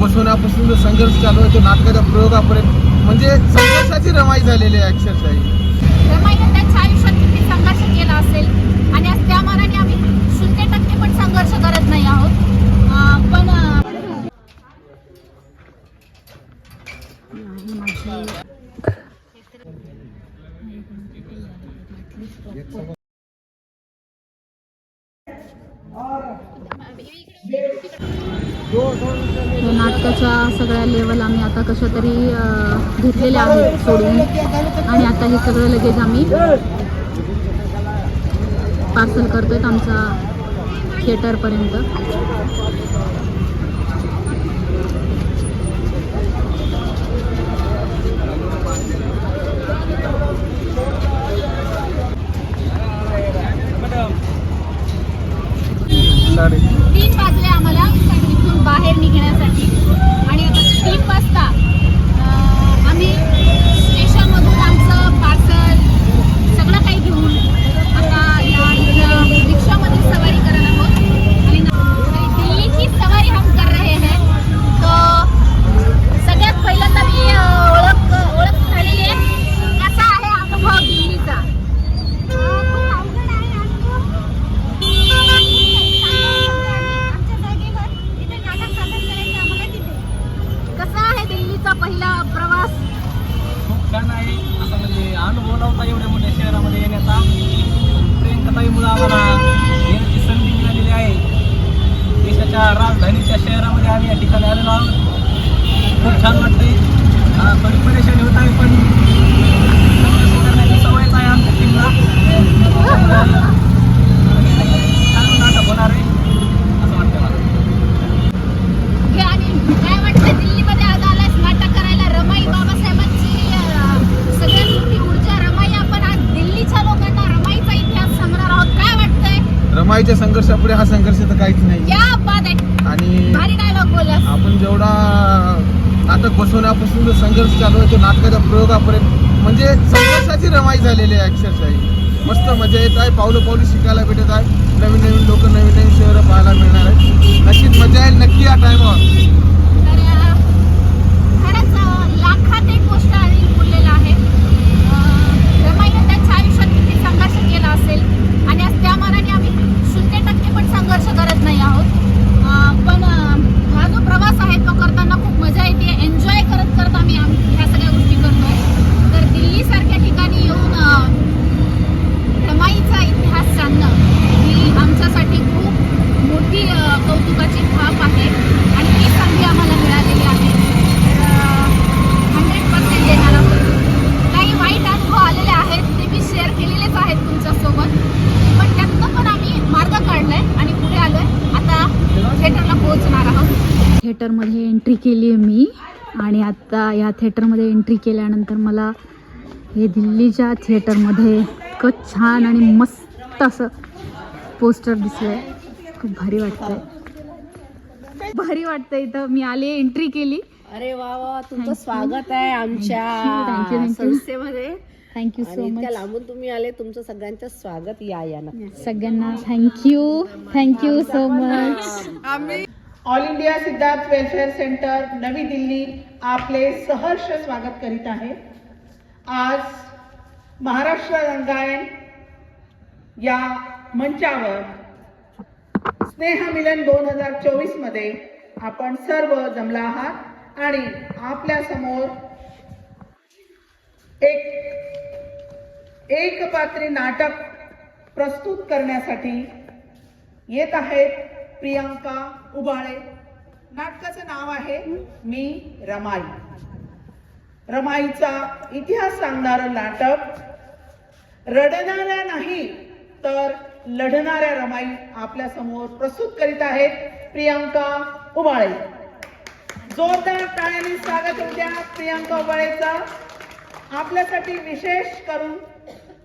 बसवण्यापासून जो संघर्ष चालू आहे तो नाटकाच्या प्रयोगापर्यंत म्हणजे संघर्षाची रमाई झालेली आहे अक्षरशः ही. रमाईने त्यांच्या आयुष्यात किती संघर्ष केला असेल आणि आज त्या मानाने आम्ही शून्य टक्के पण संघर्ष करत नाही आहोत अं, पण अं, हे नाटकाच्या सगळ्या लेवल आम्ही आता कशा तरी घेतलेल्या आहेत सोडून. आणि आता हे सगळं लगेच आम्ही पार्सल करतोय आमचा थिएटरपर्यंत तीन बाहेर निघण्यासाठी. आणि आता तीन वाजता आम्ही रमाईच्या संघर्षापुढे हा संघर्ष तर काहीच नाही. आणि आपण जेवढा नाटक बसवण्यापासून जो संघर्ष चालू आहे तो नाटकाच्या प्रयोगापर्यंत म्हणजे संघर्षाची रमाई झालेली आहे अक्षरशः. मस्त मजा येत आहे. पावलं पावलं शिकायला भेटत आहे. नवीन नवीन लोक नवीन नवीन शहरं पाहायला मिळणार आहेत. नक्कीच मजा येईल. नक्की या टायमावर तर अं, खरंच अं, लाखात एक गोष्ट आणि बोललेलं आहे अं, रमाईने त्यांच्या आयुष्यात किती संघर्ष केला असेल आणि आज त्या मानाने आम्ही शून्य टक्के पण संघर्ष करत नाही आहोत अं, पण अं, हा जो प्रवास आहे तो करताना खूप मजा येते एन्जॉय करत करत आम्ही आम- ह्या सगळ्या गोष्टी करतोय तर दिल्लीसारख्या ठिकाणी येऊन अं, रमाईचा इतिहास सांगणं ही आमच्यासाठी खूप मोठी अ, कौतुकाची थाप आहे आणि ती संधी आम्हाला मिळालेली आहे तर हंड्रेड पर्सेंट देणार आहोत काही वाईट अनुभव आलेले आहेत ते मी शेअर केलेलेच आहेत तुमच्यासोबत पण त्यातनं पण आम्ही मार्ग काढलाय आणि पुढे आलोय आता थिएटरला पोहोचणार आहोत थिएटरमध्ये एंट्री केली आहे मी. आणि आता या थिएटरमध्ये एंट्री केल्यानंतर मला हे दिल्लीच्या थिएटरमध्ये इतकं छान आणि मस्त असं पोस्टर दिसलंय. खूप भारी वाटतंय. भारी वाटतंय इथं. मी आले एंट्री केली. अरे वा वा तुमचं. स्वागत आहे आमच्या. संस्थेमध्ये. थँक्यू सो मच लांबून तुम्ही आले तुमचं सगळ्यांचं स्वागत या या नक्की सगळ्यांना thank you thank you so much all India Siddharth welfare centre नवी दिल्ली आपले सहर्ष स्वागत करीत आहे. आज महाराष्ट्र रंगायन या मंचावर स्नेहमिलन दोन हजार चोवीसमध्ये आपण सर्व जमला आहात आणि आपल्यासमोर एक एक पात्री नाटक प्रस्तुत करण्यासाठी येत आहेत प्रियांका उबाळे नाटकाचं नाव आहे मी रमाई. रमाईचा इतिहास सांगणारं नाटक. रडणाऱ्या नाही तर लढणाऱ्या रमाई आपल्यासमोर प्रस्तुत करीत आहेत प्रियांका उबाळे जोरदार टाळ्याने स्वागत होऊ द्या प्रियांका उबाळेचा आपल्यासाठी विशेष करून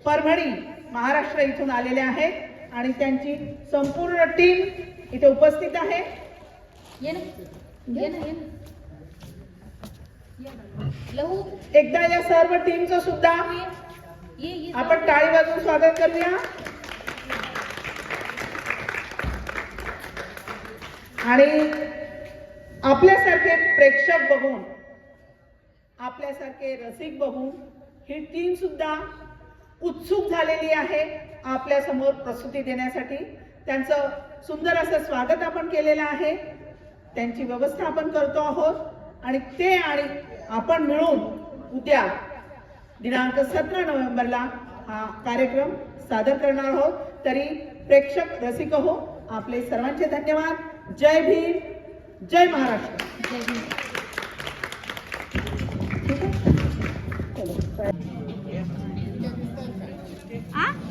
परभणी महाराष्ट्र इथून आलेले आहेत आणि त्यांची संपूर्ण टीम इथे उपस्थित आहे. एकदा या सर्व टीमचं सुद्धा आपण टाळी वाजवून स्वागत करूया. आणि आपल्यासारखे प्रेक्षक बघून आपल्यासारखे रसिक बघून ही टीम सुद्धा उत्सुक झालेली आहे आपल्यासमोर प्रस्तुती देण्यासाठी. त्यांचं सुंदर असं स्वागत आपण केलेलं आहे. त्यांची व्यवस्था आपण करतो आहोत. आणि ते आणि आपण मिळून उद्या दिनांक सतरा नोव्हेंबरला हा कार्यक्रम सादर करणार आहोत. तरी प्रेक्षक रसिक हो आपले सर्वांचे धन्यवाद. जय भीम जय महाराष्ट्र.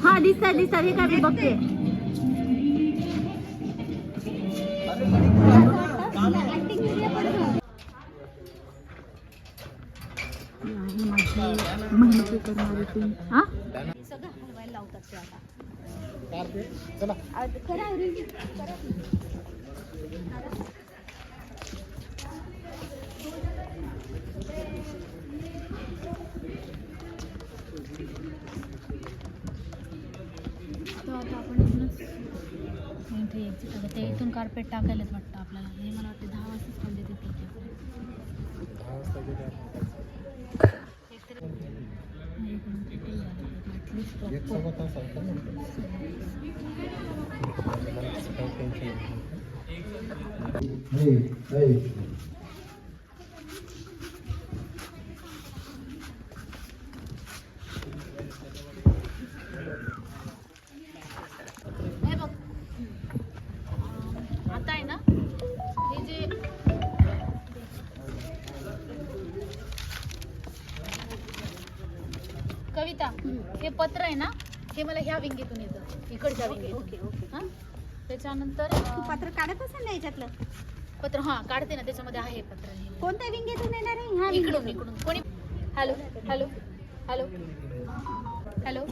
हा दिसतात दिसतात हे काय मी बघते? हा सगळं हलवायला लावतात ते आता करा तो आता आपण इथूनच इथे exit होतं. ते इथून कार्पेट टाकायलाच वाटतं आपल्याला हे मला वाटतं दहा वाजताच पण देते sabia que só botar essa aqui não. Aí, aí. कविता हे पत्र आहे ना हे मला ह्या विंगेतून येतं इकडच्या विंगेतून. हा? त्याच्यानंतर तू पत्र काढत असेल ना याच्यातलं? पत्र हा काढते ना त्याच्यामध्ये आहे पत्र हे. कोणत्या विंगेतून येणार आहे? ह्या इकडून इकडून. कोणी? Hello hello hello. हॅलो.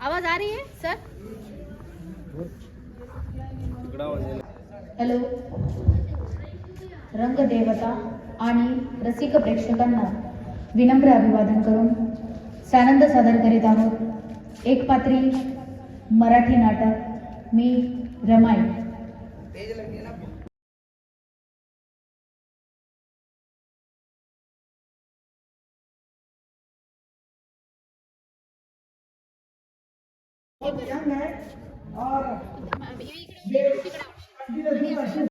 आवाज आ रही है सर? हॅलो. रंगदेवता आणि रसिक प्रेक्षकांना विनम्र अभिवादन करून सानंद सादर करीत आहोत. एक पात्री मराठी नाटक मी रमाई. इकडे